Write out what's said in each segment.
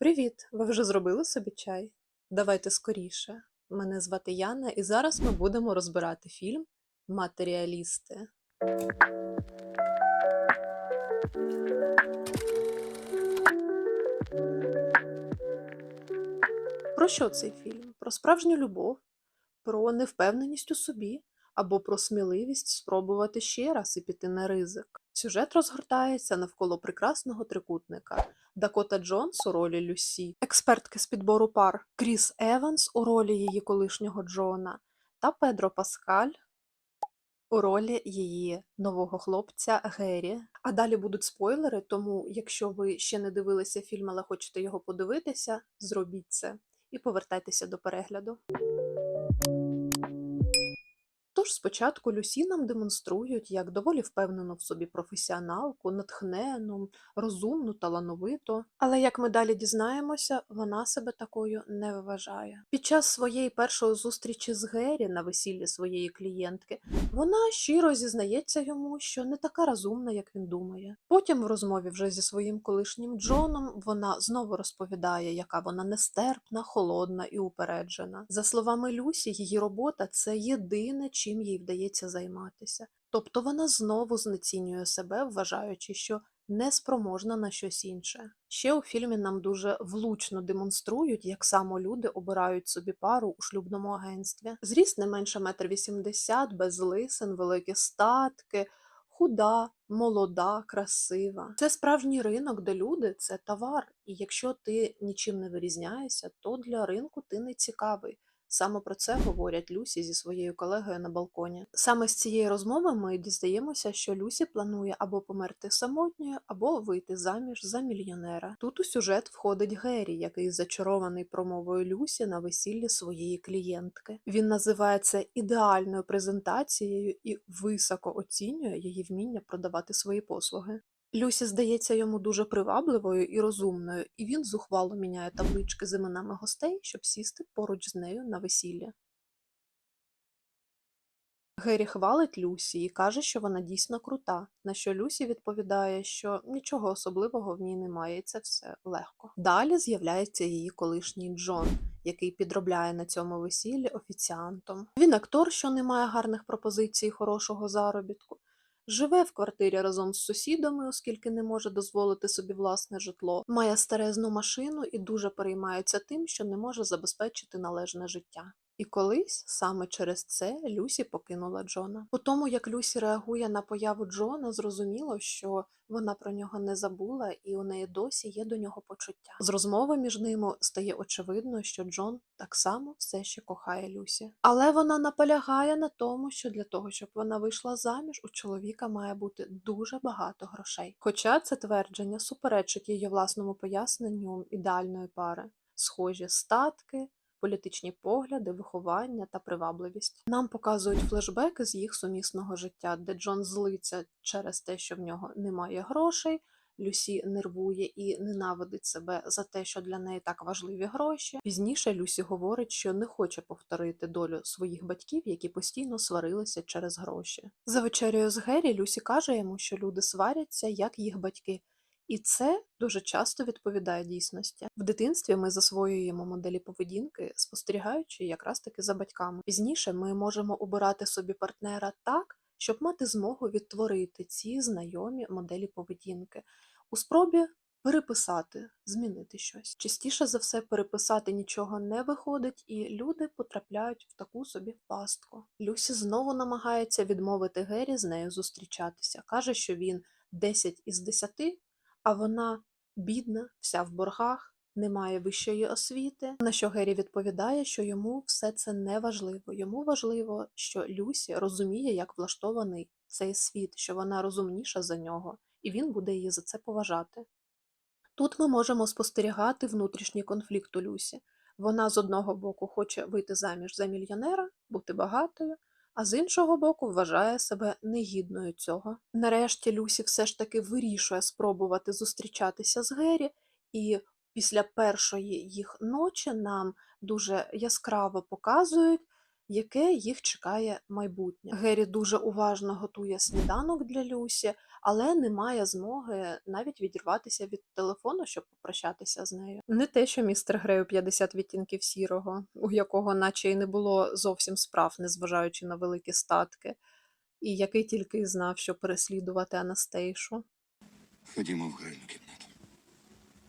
Привіт! Ви вже зробили собі чай? Давайте скоріше. Мене звати Яна, і зараз ми будемо розбирати фільм Матеріалісти. Про що цей фільм? Про справжню любов, про невпевненість у собі або про сміливість спробувати ще раз і піти на ризик. Сюжет розгортається навколо прекрасного трикутника. Дакота Джонс у ролі Люсі, експертки з підбору пар Кріс Еванс у ролі її колишнього Джона та Педро Паскаль у ролі її нового хлопця Гері. А далі будуть спойлери, тому якщо ви ще не дивилися фільм, але хочете його подивитися, зробіть це і повертайтеся до перегляду. Тож спочатку Люсі нам демонструють як доволі впевнену в собі професіоналку, натхнену, розумну, талановиту. Але як ми далі дізнаємося, вона себе такою не вважає. Під час своєї першої зустрічі з Гері на весіллі своєї клієнтки вона щиро зізнається йому, що не така розумна, як він думає. Потім в розмові вже зі своїм колишнім Джоном вона знову розповідає, яка вона нестерпна, холодна і упереджена. За словами Люсі, її робота це єдине, чим їй вдається займатися. Тобто вона знову знецінює себе, вважаючи, що неспроможна на щось інше. Ще у фільмі нам дуже влучно демонструють, як само люди обирають собі пару у шлюбному агентстві. Зріст не менше метр вісімдесят, без лисин, великі статки. Худа, молода, красива. Це справжній ринок, де люди це товар. І якщо ти нічим не вирізняєшся, то для ринку ти не цікавий. Саме про це говорять Люсі зі своєю колегою на балконі. Саме з цієї розмови ми дізнаємося, що Люсі планує або померти самотньою, або вийти заміж за мільйонера. Тут у сюжет входить Геррі, який зачарований промовою Люсі на весіллі своєї клієнтки. Він називає це ідеальною презентацією і високо оцінює її вміння продавати свої послуги. Люсі здається йому дуже привабливою і розумною, і він зухвало міняє таблички з іменами гостей, щоб сісти поруч з нею на весілля. Гері хвалить Люсі і каже, що вона дійсно крута, на що Люсі відповідає, що нічого особливого в ній немає, і це все легко. Далі з'являється її колишній Джон, який підробляє на цьому весіллі офіціантом. Він актор, що не має гарних пропозицій хорошого заробітку. Живе в квартирі разом з сусідами, оскільки не може дозволити собі власне житло, має старезну машину і дуже переймається тим, що не може забезпечити належне життя. І колись саме через це Люсі покинула Джона. По тому, як Люсі реагує на появу Джона, зрозуміло, що вона про нього не забула, і у неї досі є до нього почуття. З розмови між ними стає очевидно, що Джон так само все ще кохає Люсі. Але вона наполягає на тому, що для того, щоб вона вийшла заміж, у чоловіка має бути дуже багато грошей. Хоча це твердження суперечить її власному поясненню ідеальної пари, схожі статки політичні погляди, виховання та привабливість. Нам показують флешбеки з їх сумісного життя, де Джон злиться через те, що в нього немає грошей. Люсі нервує і ненавидить себе за те, що для неї так важливі гроші. Пізніше Люсі говорить, що не хоче повторити долю своїх батьків, які постійно сварилися через гроші. За вечерею з Гері Люсі каже йому, що люди сваряться, як їх батьки. І це дуже часто відповідає дійсності. В дитинстві ми засвоюємо моделі поведінки, спостерігаючи якраз таки за батьками. Пізніше ми можемо обирати собі партнера так, щоб мати змогу відтворити ці знайомі моделі поведінки у спробі переписати, змінити щось. Частіше за все, переписати нічого не виходить, і люди потрапляють в таку собі пастку. Люсі знову намагається відмовити Гері з нею зустрічатися. каже, що він 10 із 10, а вона бідна, вся в боргах, не має вищої освіти. На що Гері відповідає, що йому все це не важливо. Йому важливо, що Люсі розуміє, як влаштований цей світ, що вона розумніша за нього, і він буде її за це поважати. Тут ми можемо спостерігати внутрішній конфлікт у Люсі. Вона з одного боку хоче вийти заміж за мільйонера, бути багатою, а з іншого боку вважає себе негідною цього. Нарешті Люсі все ж таки вирішує спробувати зустрічатися з Гері, і після першої їх ночі нам дуже яскраво показують, яке їх чекає майбутнє. Гері дуже уважно готує сніданок для Люсі, але не має змоги навіть відірватися від телефону, щоб попрощатися з нею. Не те, що містер Грей у 50 відтінків сірого, у якого наче й не було зовсім справ, незважаючи на великі статки, і який тільки знав, що переслідувати Анастейшу. Ходімо в гральну кімнату.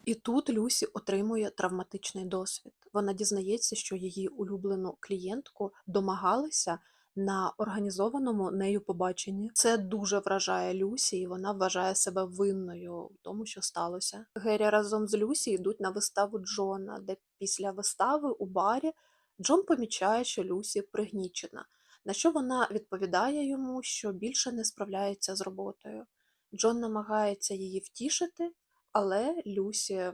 І тут Люсі отримує травматичний досвід. Вона дізнається, що її улюблену клієнтку домагалися на організованому нею побаченні. Це дуже вражає Люсі, і вона вважає себе винною в тому, що сталося. Гері разом з Люсі йдуть на виставу Джона, де після вистави у барі Джон помічає, що Люсі пригнічена, на що вона відповідає йому, що більше не справляється з роботою. Джон намагається її втішити, але Люсі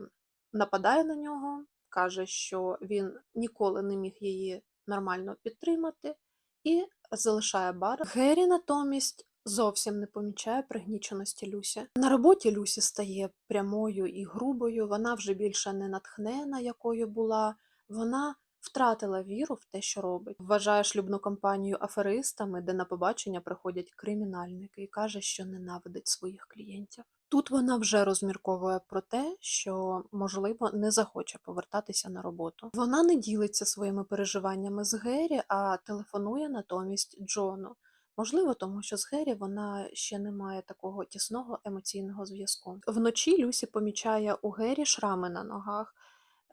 нападає на нього, каже, що він ніколи не міг її нормально підтримати, і залишає бар. Гері натомість зовсім не помічає пригніченості Люсі. На роботі Люсі стає прямою і грубою, вона вже більше не натхнена, якою була. Вона втратила віру в те, що робить. Вважає шлюбну компанію аферистами, де на побачення приходять кримінальники, і каже, що ненавидить своїх клієнтів. Тут вона вже розмірковує про те, що, можливо, не захоче повертатися на роботу. Вона не ділиться своїми переживаннями з Гері, а телефонує натомість Джону. Можливо, тому що з Гері вона ще не має такого тісного емоційного зв'язку. Вночі Люсі помічає у Гері шрами на ногах,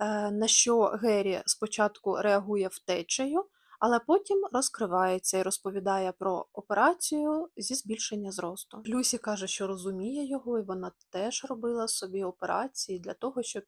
е, на що Гері спочатку реагує втечею, але потім розкривається і розповідає про операцію зі збільшення зросту. Люсі каже, що розуміє його, і вона теж робила собі операції для того, щоб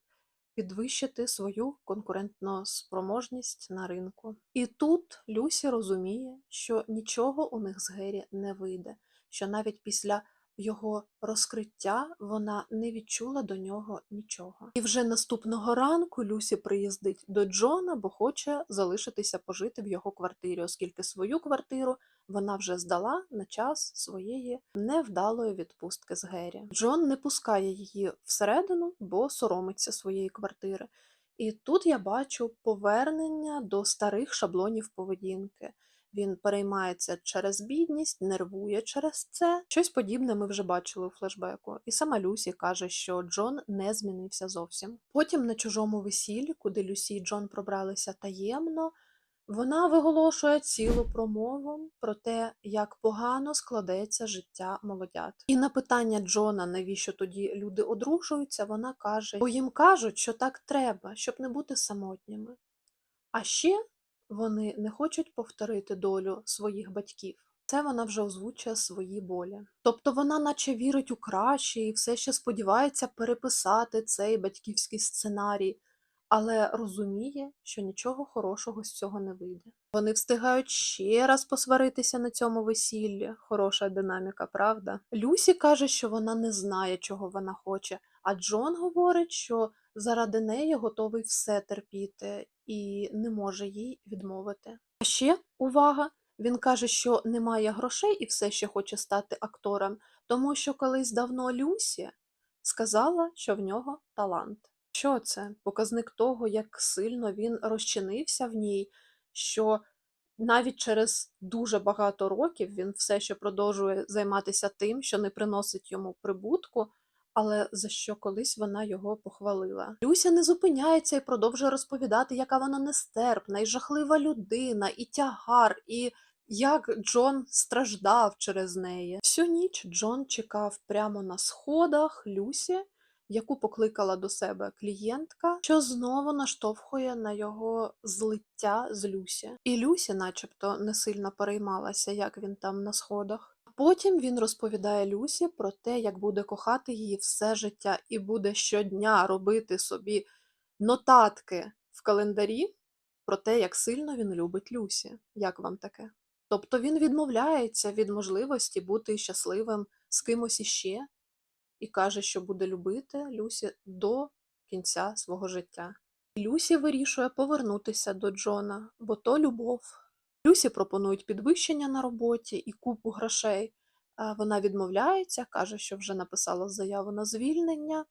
підвищити свою конкурентну спроможність на ринку. І тут Люсі розуміє, що нічого у них з Гері не вийде, що навіть після його розкриття вона не відчула до нього нічого. І вже наступного ранку Люсі приїздить до Джона, бо хоче залишитися пожити в його квартирі, оскільки свою квартиру вона вже здала на час своєї невдалої відпустки з Гері. Джон не пускає її всередину, бо соромиться своєї квартири. І тут я бачу повернення до старих шаблонів поведінки. Він переймається через бідність, нервує через це. Щось подібне ми вже бачили у флешбеку. І сама Люсі каже, що Джон не змінився зовсім. Потім на чужому весіллі, куди Люсі і Джон пробралися таємно, вона виголошує цілу промову про те, як погано складеться життя молодят. І на питання Джона, навіщо тоді люди одружуються, вона каже: бо їм кажуть, що так треба, щоб не бути самотніми. А ще вони не хочуть повторити долю своїх батьків. Це вона вже озвучує свої болі. Тобто вона наче вірить у краще і все ще сподівається переписати цей батьківський сценарій, але розуміє, що нічого хорошого з цього не вийде. Вони встигають ще раз посваритися на цьому весіллі. Хороша динаміка, правда? Люсі каже, що вона не знає, чого вона хоче, а Джон говорить, що заради неї готовий все терпіти і не може їй відмовити. А ще увага! Він каже, що немає грошей і все ще хоче стати актором, тому що колись давно Люсі сказала, що в нього талант. Що це? Показник того, як сильно він розчинився в ній, що навіть через дуже багато років він все ще продовжує займатися тим, що не приносить йому прибутку, але за що колись вона його похвалила. Люся не зупиняється і продовжує розповідати, яка вона нестерпна і жахлива людина, і тягар, і як Джон страждав через неї. Всю ніч Джон чекав прямо на сходах Люсі, яку покликала до себе клієнтка, що знову наштовхує на його злиття з Люсі. І Люсі, начебто, не сильно переймалася, як він там на сходах. Потім він розповідає Люсі про те, як буде кохати її все життя і буде щодня робити собі нотатки в календарі про те, як сильно він любить Люсі. Як вам таке? Тобто він відмовляється від можливості бути щасливим з кимось іще і каже, що буде любити Люсі до кінця свого життя. Люсі вирішує повернутися до Джона, бо то любов. Люсі пропонують підвищення на роботі і купу грошей. Вона відмовляється, каже, що вже написала заяву на звільнення,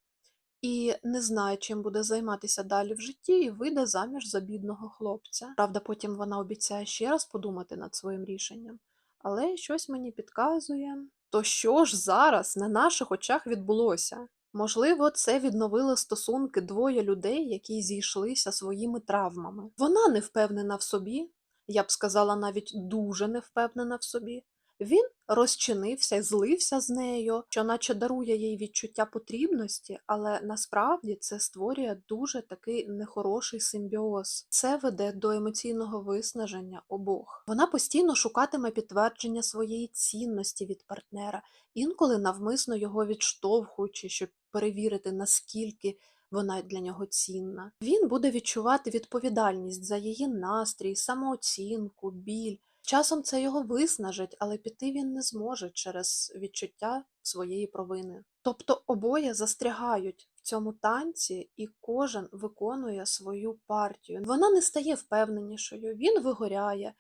і не знає, чим буде займатися далі в житті, і вийде заміж за бідного хлопця. Правда, потім вона обіцяє ще раз подумати над своїм рішенням, але щось мені підказує. То що ж зараз на наших очах відбулося? Можливо, це відновило стосунки двоє людей, які зійшлися своїми травмами. Вона не впевнена в собі, я б сказала, навіть дуже не впевнена в собі. Він розчинився і злився з нею, що наче дарує їй відчуття потрібності, але насправді це створює дуже такий нехороший симбіоз. Це веде до емоційного виснаження обох. Вона постійно шукатиме підтвердження своєї цінності від партнера, інколи навмисно його відштовхуючи, щоб перевірити, наскільки вона для нього цінна. Він буде відчувати відповідальність за її настрій, самооцінку, біль. Часом це його виснажить, але піти він не зможе через відчуття своєї провини. Тобто обоє застрягають в цьому танці, і кожен виконує свою партію. Вона не стає впевненішою, він вигоряє,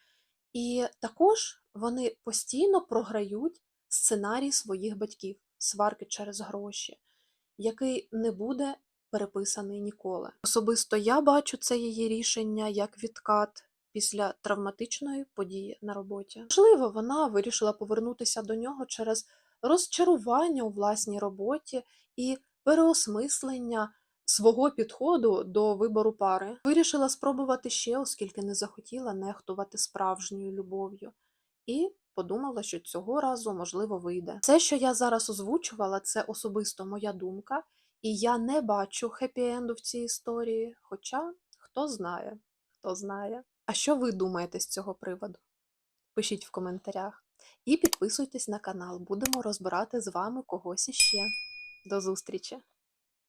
і також вони постійно програють сценарій своїх батьків, сварки через гроші, який не буде переписаний ніколи. Особисто я бачу це її рішення як відкат після травматичної події на роботі. Можливо, вона вирішила повернутися до нього через розчарування у власній роботі і переосмислення свого підходу до вибору пари. Вирішила спробувати ще, оскільки не захотіла нехтувати справжньою любов'ю. І подумала, що цього разу можливо вийде. Все, що я зараз озвучувала, це особисто моя думка, і я не бачу хеппі-енду в цій історії. Хоча хто знає, хто знає. А що ви думаєте з цього приводу? Пишіть в коментарях. І підписуйтесь на канал, будемо розбирати з вами когось іще. До зустрічі!